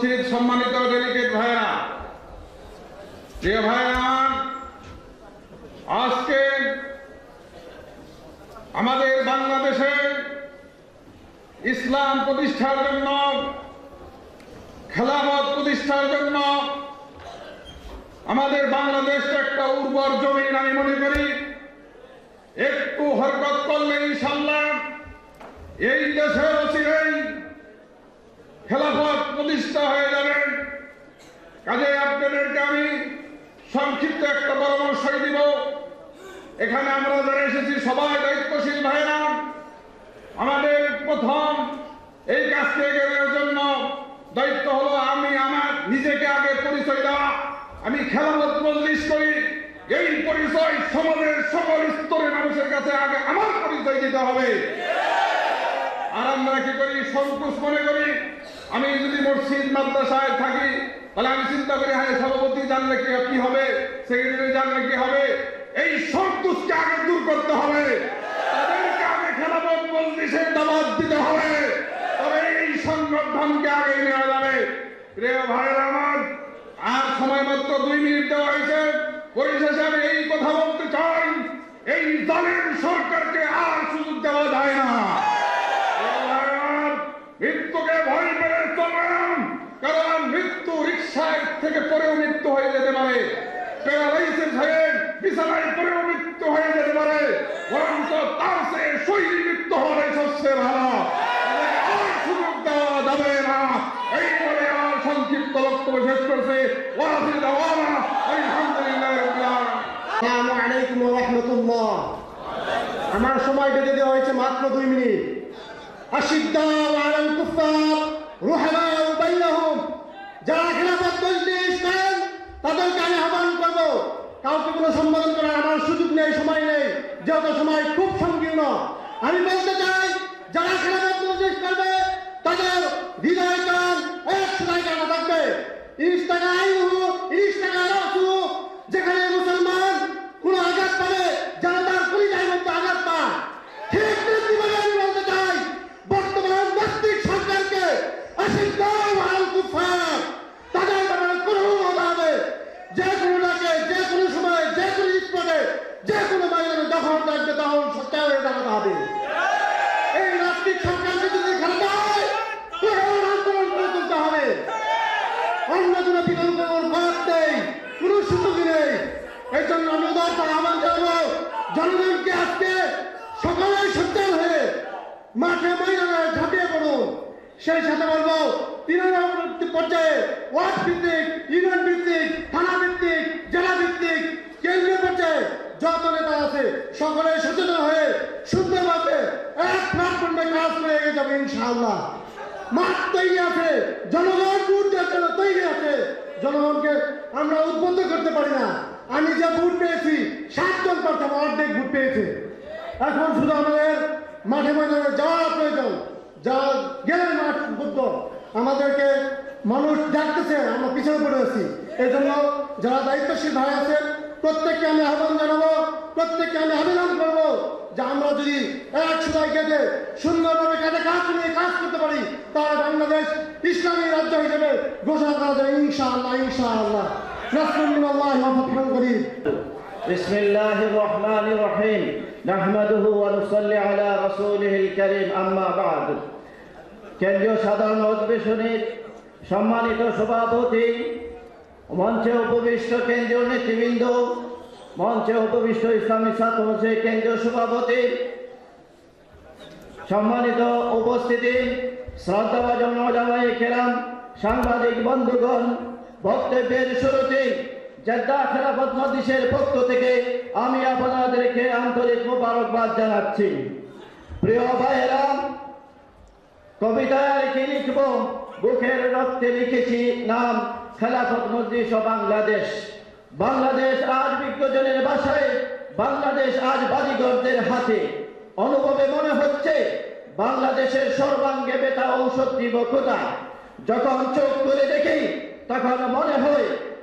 সম্মানিত ডেলিগেট ভাইরা প্রিয় ভাইরা আজকে আমাদের বাংলাদেশে ইসলাম প্রতিষ্ঠার জন্য খেলাফত প্রতিষ্ঠার জন্য আমাদের বাংলাদেশটা একটা উর্বর জমিন আমি মনে করি। একটু হরকত করলে ইনশাল্লাহ এই দেশের অচিরেই প্রতিষ্ঠা হয়ে যাবে কাজে আপনাদেরকে আমি সংক্ষিপ্ত একটা পরামর্শ দিব। এখানে আমরা যারা এসেছি, সবাই দায়িত্বশীল ভাইরা আমাদের প্রথম এই কাজকে এগিয়ে জন্য দায়িত্ব হলো আমি আমার নিজেকে আগে পরিচয় দেওয়া। আমি খেলাফত মজলিস করি। এই পরিচয় সমাজের সকল স্তরের মানুষের কাছে আগে আমার পরিচয় দিতে হবে। আর আমরা কি করি? সংকোচ মনে করি। আমি যদি মসজিদ, মাদ্রাসায় থাকি, তাহলে আমি চিন্তা করি হ্যাঁ সভাপতি জানলে কি হবে? সেক্রেটারি জানলে কি হবে? এই সংকোচকে আগে দূর করতে হবে। তাদেরকে আগে খেলাফত মজলিসের দাবাত দিতে হবে। তবে এই সংগঠনকে আগে নেওয়া যাবে। প্রিয় ভাইয়ের আমার, আর সময় মাত্র দুই মিনিট দেওয়া হয়েছে। পরিশেষে আমি এই কথা বলতে চাই, এই দলের সরকারকে আর সুযোগ দেওয়া যায় না মৃত্যুকে ভয় করে চলবেন কারণ মৃত্যু রিক্সায় থেকে পরেও মৃত্যু হয়ে যেতে পারে। পরেও মৃত্যু হয়ে যেতে মৃত্যু না। এই আমার সংক্ষিপ্ত বক্তব্য শেষ করছে আমার সময় বেঁধে দেওয়া হয়েছে মাত্র দুই মিনিট। আশিদ্দাউ আলাল কাউকে কোনো সম্বোধন করার আমার সুযোগ নেই, সময় নেই যত সময় খুব সংকীর্ণ। আমি বলতে চাই, যারা খেলাধুলা মজলিস করবে, তাদের হৃদয় কান এক সুদায় থাকবে। ইনস্টাগ্রাম জনগণকে আজকে সকালে সজ্জাল হয়ে মাঠে ময়দানে ঝাঁপিয়ে পড়ুন। সেই সাথে বলব, তৃণমূল পর্যায়ে ওয়ার্ড ভিত্তিক, ইউনিয়ন ভিত্তিক, থানা ভিত্তিক, জেলা ভিত্তিক, কেন্দ্রীয় পর্যায়ে যত নেতা আছে, সকলে সচেতন হয়ে সুন্দরভাবে এক প্ল্যাটফর্মে কাজ করে এগিয়ে যাবে ইনশাআল্লাহ। মাঠ তৈরি আছে, জনগণ ভোট জন্য তৈরি আছে। জনগণকে আমরা উদ্বুদ্ধ করতে পারি না। আমি যে ভোট পেয়েছি প্রার্থী অর্ধেক ভোট পেয়েছে। এখন শুধু আমাদের মাঠে ময়দানে যাওয়া প্রয়োজন। যা গেলে মাঠ বুদ্ধ আমাদেরকে মানুষ ডাকতেছে, আমরা পিছনে পড়ে আছি। এই জন্য যারা দায়িত্বশীল ভাই আছেন, প্রত্যেককে আমি আহ্বান জানাব, প্রত্যেককে আমি আবেদন করব যে আমরা যদি এক সুদায় কেটে সুন্দরভাবে কাজে কাজ নিয়ে কাজ করতে পারি, তাহলে বাংলাদেশ ইসলামী রাজ্য হিসেবে ঘোষণা করা যায়, ইনশাআল্লাহ ইনশাআল্লাহ। নাসরুল্লাহ করিম। بسم الله الرحمن الرحيم نحمده ونصلي على رسوله الكريم أما بعد কেন্দ্রীয় সাধারণ অধিবেশনের সম্মানিত সভাপতি মঞ্চে উপবিষ্ট কেন্দ্রীয় নেতৃবৃন্দ মঞ্চে উপবিষ্ট ইসলামী ছাত্র মঞ্চের কেন্দ্রীয় সভাপতি সম্মানিত উপস্থিতি শ্রদ্ধাভাজন ওলামায়ে কেরাম সাংবাদিক বন্ধুগণ বক্তব্যের শুরুতে জেদ্দা খেলাফত মজলিসের পক্ষ থেকে আমি আপনাদেরকে আন্তরিক মোবারকবাদ জানাচ্ছি। প্রিয় ভাইয়েরা, কবিতায় কি লিখব? বুকের রক্তে লিখেছি নাম, খেলাফত মজলিস ও বাংলাদেশ। বাংলাদেশ আজ বিজ্ঞজনের বাসায়, বাংলাদেশ আজ বাজিগরদের হাতে। অনুভবে মনে হচ্ছে, বাংলাদেশের সর্বাঙ্গে বেতা ঔষধ দিব যখন চোখ তুলে দেখি, তখন মনে হয়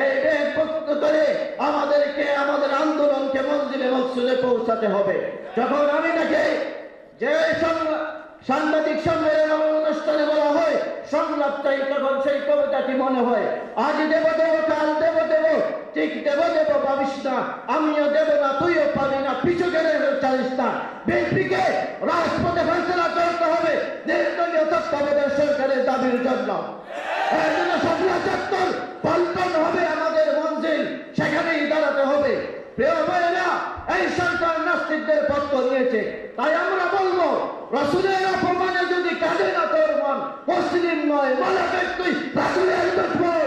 এই আমাদেরকে, আমাদের আন্দোলনকে মঞ্জিলে মকসুদে পৌঁছাতে হবে। যখন আমি দেখি যে সাংবাদিক সম্মেলন অনুষ্ঠানে বলা হয় সংলাপ চাই তখন সেই কবিতাটি মনে হয়। আজ দেব দেব, কাল দেব দেব, ঠিক দেব দেব পাবিস না, আমিও দেব না, তুইও পাবি না, পিছু গেলে চালিস না। বিএনপিকে রাজপথে ফেসলা করতে হবে, নির্দলীয় তত্ত্বাবধায়ক সরকারের দাবির জন্য। পল্টন পক্ষ নিয়েছে তাই আমরা বলব, রসুলের অপমানে যদি কাঁদে না তোর মন, মুসলিম নয় বলে তুই রাসুলের দুশ্মন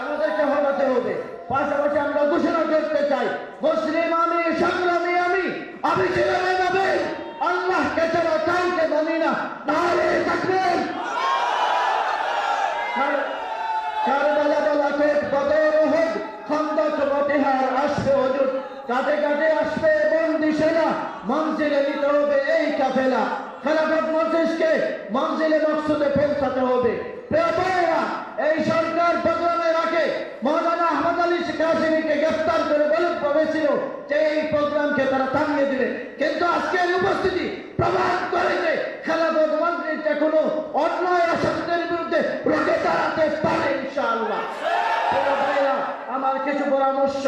আমাদেরকে হটাতে হবে। পাশাপাশি আমরা ঘোষণা করতে চাই, মুসলিম আমি, সংগ্রামী আমি আমি ছিলাম এভাবে আল্লাহকে ছাড়া কাউকে মানি না। নাহলে থাকবেন কারবালা বলা কোট বদর উহুদ খন্দক মতিহার আসবে অজুত কাটে কাটে আসবে বন্দি সেনা মঞ্জিলে নিতে হবে এই কাফেলা। খেলাফত মজলিসকে মঞ্জিলে মকসুদে পৌঁছাতে হবে। এই সরকার প্রোগ্রামের আগে মৌলানা আহমদ আলী কাসিমিকে গ্রেফতার করে বলে প্রবেশিল যে এই প্রোগ্রামকে তারা থামিয়ে দিবে। কিন্তু আজকের উপস্থিতি প্রমাণ করে যে খেলাফত মন্ত্রীটা কোনো অন্যায় অসত্যের বিরুদ্ধে রোগে দাঁড়াতে পারে ইনশাআল্লাহ। আমার কিছু পরামর্শ।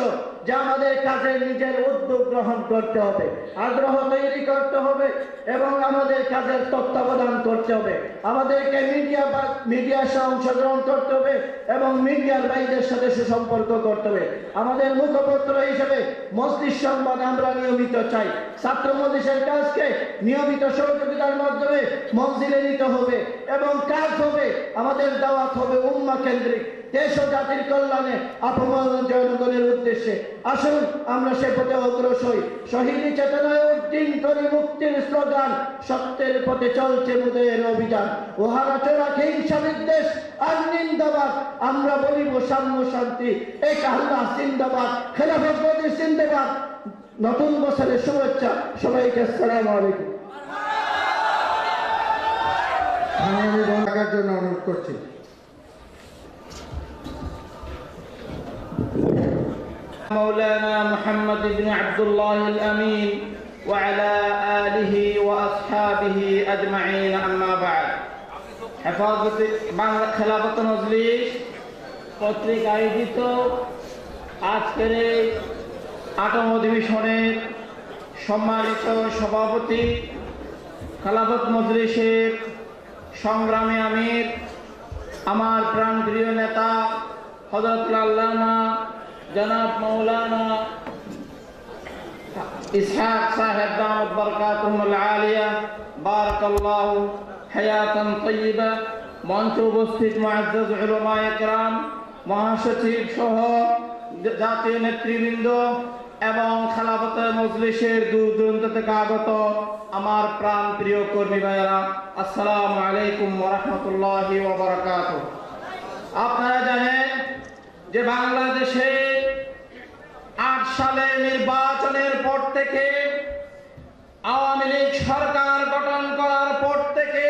যে আমাদের কাজে নিজের উদ্যোগ গ্রহণ করতে হবে। আগ্রহ তৈরি করতে হবে এবং আমাদের কাজের তত্ত্বাবধান করতে হবে। আমাদেরকে মিডিয়া বা মিডিয়ার সাথে অংশগ্রহণ করতে হবে এবং মিডিয়ার বাইরের সাথে সুসম্পর্ক করতে হবে। আমাদের মুখপত্র হিসেবে মসজিদ সংবাদ আমরা নিয়মিত চাই। ছাত্র মজলিসের কাজকে নিয়মিত সহযোগিতার মাধ্যমে মঞ্জিলে নিতে হবে এবং কাজ হবে, আমাদের দাওয়াত হবে উম্মা কেন্দ্রিক। দেশ ও জাতির কল্যাণে আপমান জনগণের উদ্দেশ্যে। আসুন, আমরা সে পথে অগ্রসর হই। শহীদ চেতনায় উদ্দিন করি মুক্তির স্লোগান, সত্যের পথে চলছে মুদের অভিযান। ওহারা চোরা হিংসা আর নিন্দাবাদ? আমরা বলিব সাম্য শান্তি। এক আল্লাহ খেলাফত নতুন বছরের শুভেচ্ছা। সবাইকে আসসালামু আলাইকুম। জন্য অনুরোধ করছি। مولانا محمد بن عبد الله الأمين وعلى آله وأصحابه أجمعين أما بعد হেফাজত বাংলা খেলাফত মজলিস কর্তৃক আয়োজিত আজকের এই আটম অধিবেশনের সম্মানিত সভাপতি খেলাফত মজলিসের সংগ্রামী আমির আমার প্রাণপ্রিয় নেতা হজরত আল্লামা জনাব মৌলানা ইসহাক সাহেব দামত বরকাতুহুল আলিয়া, বারাকাল্লাহু হায়াতান তাইয়্যিবা মঞ্চ উপস্থিত মুআজ্জাজ উলামা ইকরাম মহাসচিব সহ জাতীয় নেতৃবৃন্দ এবং খেলাফতের মজলিসের দূর দূরান্ত থেকে আগত আমার প্রাণ প্রিয় কর্মী ভাইয়েরা, আসসালামু আলাইকুম ওয়া রাহমাতুল্লাহি ওয়া বারাকাতুহু। আপনারা জানেন যে বাংলাদেশে আট সালের নির্বাচনের পর থেকে আওয়ামী লীগ সরকার গঠন করার পর থেকে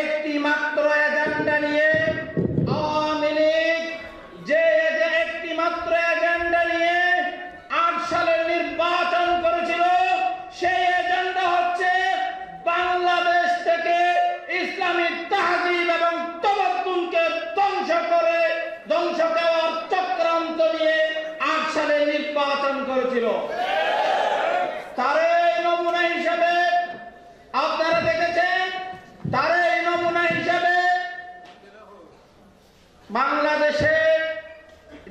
একটি মাত্র এজেন্ডা নিয়ে বাংলাদেশে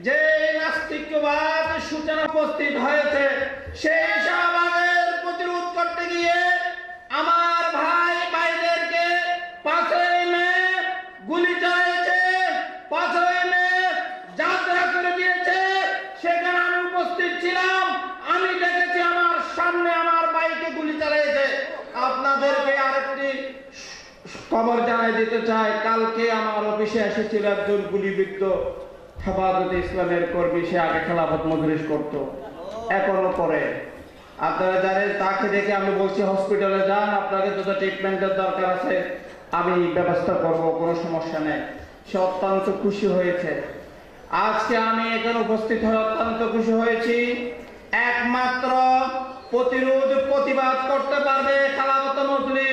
যে নাস্তিকবাদ সূচনা উপস্থিত হয়েছে সেই শাহবাগের প্রতিরোধ করতে গিয়ে আমার ভাই ভাইদেরকে পাঁচই মে গুলি চালিয়েছে, পাঁচই মে যাত্রা করে দিয়েছে। সেখানে আমি উপস্থিত ছিলাম, আমি দেখেছি আমার সামনে আমার বাইকে গুলি চালিয়েছে। আপনাদেরকে আরেকটি খবর জানাই দিতে চাই, কালকে আমার অফিসে এসেছিল একজন গুলিবিদ্ধ। হেফাজত ইসলামের কর্মী, সে আগে খেলাফত মজলিস করতো, এখনও করে। আপনারা জানেন, তাকে দেখে আমি বলছি, হসপিটালে যান, আপনাকে যত ট্রিটমেন্টের দরকার আছে, আমি ব্যবস্থা করব, কোনো সমস্যা নেই। সে অত্যন্ত খুশি হয়েছে। আজকে আমি এখানে উপস্থিত হয়ে অত্যন্ত খুশি হয়েছি। একমাত্র প্রতিরোধ প্রতিবাদ করতে পারবে খেলাফত মজলিস।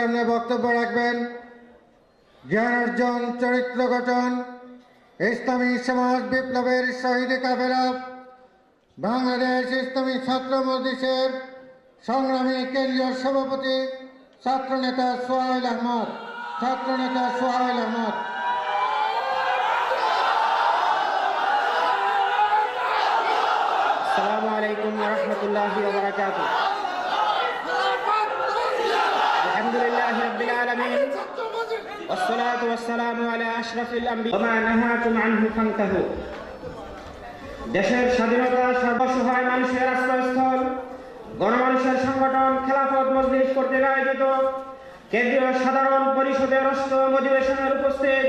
সামনে বক্তব্য রাখবেন। জ্ঞান অর্জন, চরিত্র গঠন, ইসলামী সমাজ বিপ্লবের শহীদ কাফেলা, বাংলাদেশ ইসলামী ছাত্র মজলিসের সংগ্রামী কেন্দ্রীয় সভাপতি ছাত্রনেতা সোহাইল আহমদ ছাত্রনেতা সোহাইল আহমদ। আসসালামু আলাইকুম রহমতুল্লাহ العالمين والصلاة والسلام على أشرف الأنبياء وما نهاكم عنه فانتهوا দেশের স্বাধীনতা সর্বসহায় মানুষের আশ্রয়স্থল গণমানুষের সংগঠন খেলাফত মজলিস কর্তৃক আয়োজিত কেন্দ্রীয় সাধারণ পরিষদের অষ্টম অধিবেশনের উপস্থিত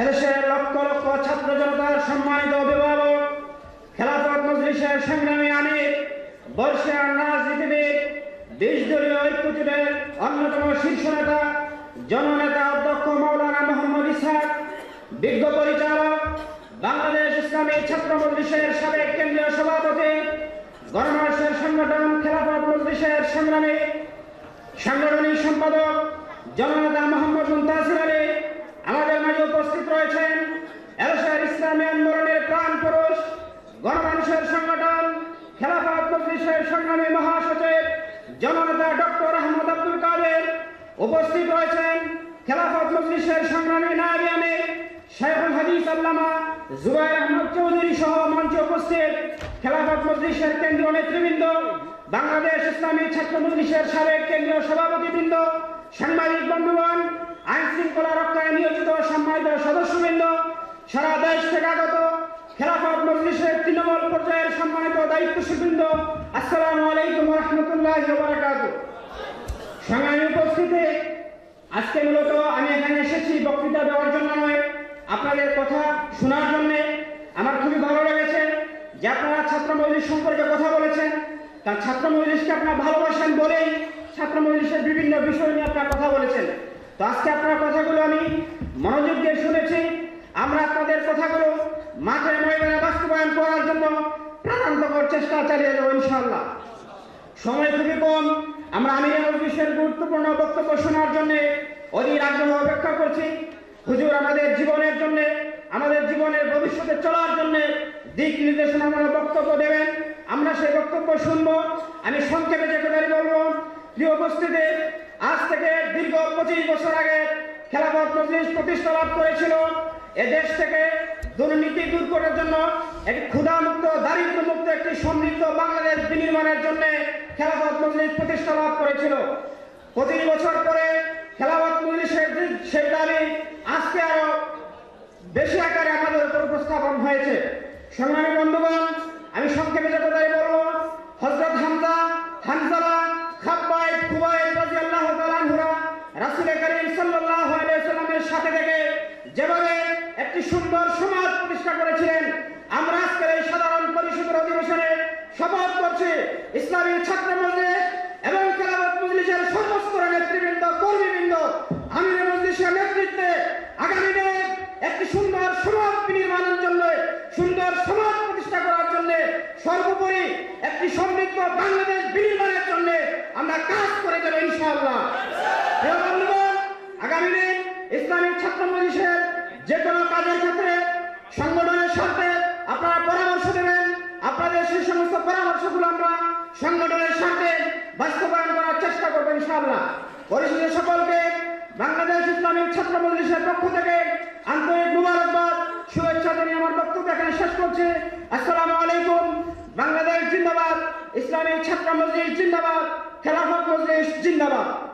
এদেশের লক্ষ লক্ষ ছাত্র জনতার সম্মানিত অভিভাবক খেলাফত মজলিসের সংগ্রামী আমির বর্ষিয়ান রাজনীতিবিদ দেশ দলীয় ঐক্যজোটের অন্যতম শীর্ষ নেতা, জননেতা অধ্যক্ষ মৌলানা মোহাম্মদ ইসহাক, বিজ্ঞ পরিচালক, বাংলাদেশ ইসলামী ছাত্র মজলিসের সাবেক কেন্দ্রীয় সভাপতি, গণমানুষের সংগঠন খেলাফত মজলিসের সংগ্রামী, সাংগঠনিক সম্পাদক, জননেতা মোহাম্মদ মুন্তাসির আলী। আমাদের মাঝে উপস্থিত রয়েছেন এলসার ইসলামী আন্দোলনের প্রাণ পুরুষ গণমানুষের সংগঠন, খেলাফত মজলিসের সংগ্রামী মহাসচিব জননেতা ডক্টর আহমদ আব্দুল কাদের উপস্থিত রয়েছেন খেলাফত মজলিসের সংগ্রামী নায়বী আমির শেখুল হাদিস আল্লামা জুবাইর আহমদ চৌধুরী সহ মঞ্চে উপস্থিত খেলাফত মজলিসের কেন্দ্রীয় নেতৃবৃন্দ, বাংলাদেশ ইসলামী ছাত্র মজলিসের সাবেক কেন্দ্রীয় সভাপতিবৃন্দ, সাংবাদিক বন্ধুগণ আইন শৃঙ্খলা রক্ষায় নিয়োজিত সম্মানিত সদস্যবৃন্দ, সারা দেশ থেকে আগত খেলাফত মজলিসের তৃণমূল পর্যায়ের সম্মানিত দায়িত্বশীলবৃন্দ, আসসালামু রহমতুল্লাহ সংগ্রামী আজকে মূলত আমি এখানে এসেছি বক্তৃতা দেওয়ার জন্য নয়, আপনাদের কথা শোনার জন্য। আমার খুবই ভালো লেগেছে যে আপনারা ছাত্র সম্পর্কে কথা বলেছেন। তার ছাত্র মজলিসকে আপনারা ভালোবাসেন বলেই ছাত্র বিভিন্ন বিষয় নিয়ে আপনারা কথা বলেছেন। তো আজকে আপনার কথাগুলো আমি মনোযোগ দিয়ে শুনেছি। আমরা আপনাদের কথাগুলো মাঠে ময়দানে বাস্তবায়ন করার জন্য প্রাণান্তকর চেষ্টা চালিয়ে যাব ইনশাআল্লাহ। সময় খুবই কম। আমরা আমিরের মজলিসের গুরুত্বপূর্ণ বক্তব্য শোনার জন্য অধীর আগ্রহ অপেক্ষা করছি। হুজুর, আমাদের জীবনের জন্য, আমাদের জীবনের ভবিষ্যতে চলার জন্য দিক নির্দেশনামূলক বক্তব্য দেবেন। আমরা সেই বক্তব্য শুনব। আমি সংক্ষেপে যে কথাটি বলব, প্রিয় উপস্থিতি, আজ থেকে দীর্ঘ পঁচিশ বছর আগে খেলাফত মজলিস প্রতিষ্ঠা লাভ করেছিল। এ দেশ থেকে দুর্নীতি দূর করার জন্য একটি ক্ষুধামুক্ত দারিদ্র মুক্ত একটি সমৃদ্ধ বাংলাদেশ বিনির্মাণের জন্য খেলাফত মজলিস প্রতিষ্ঠা লাভ করেছিল। পঁচিশ বছর পরে খেলাফত মজলিসের সেই দাবি আজকে আরও বেশি আকারে আমাদের উপর উপস্থাপন হয়েছে। সংগ্রামী বন্ধুগণ, আমি সংক্ষেপে যে কথাই বলব হজরত হামজা হানজালা খাব্বাই খুবাই রাদিয়াল্লাহু আল্লাহ আনহুরা রাসূল করিম সাল্লাল্লাহু আলাইহি সাল্লামের সাথে থেকে যেভাবে একটি সুন্দর সমাজ প্রতিষ্ঠা করেছিলেন, আমরা আজকের এই সাধারণ পরিষদের অধিবেশনে শপথ করছি ইসলামী ছাত্র মজলিস এবং খেলাফত মজলিসের সর্বস্তরের নেতৃবৃন্দ, কর্মীবৃন্দ, আমির মজলিসের নেতৃত্বে আগামী দিনে একটি সুন্দর সমাজ বিনির্মাণের জন্য, সুন্দর সমাজ প্রতিষ্ঠা করার জন্য, সর্বোপরি একটি সমৃদ্ধ বাংলাদেশ বিনির্মাণের জন্য আমরা কাজ করে যাব ইনশাআল্লাহ। আগামী দিন ইসলামিক ছাত্র মজলিসের যে কোনো কাজের ক্ষেত্রে সংগঠনের আপনাদের সেই সমস্ত পরামর্শগুলো আমরা সংগঠনের সাথে বাস্তবায়ন করার চেষ্টা করব ইনশাআল্লাহ। পরিষদের সকলকে বাংলাদেশ ইসলামিক ছাত্র মজলিসের পক্ষ থেকে আন্তরিক মুবারকবাদ, শুভেচ্ছা জানিয়ে আমার বক্তব্য এখানে শেষ করছি। আসসালামু আলাইকুম। বাংলাদেশ জিন্দাবাদ, ইসলামিক ছাত্র মজলিস জিন্দাবাদ, খেলাফত মজলিস জিন্দাবাদ।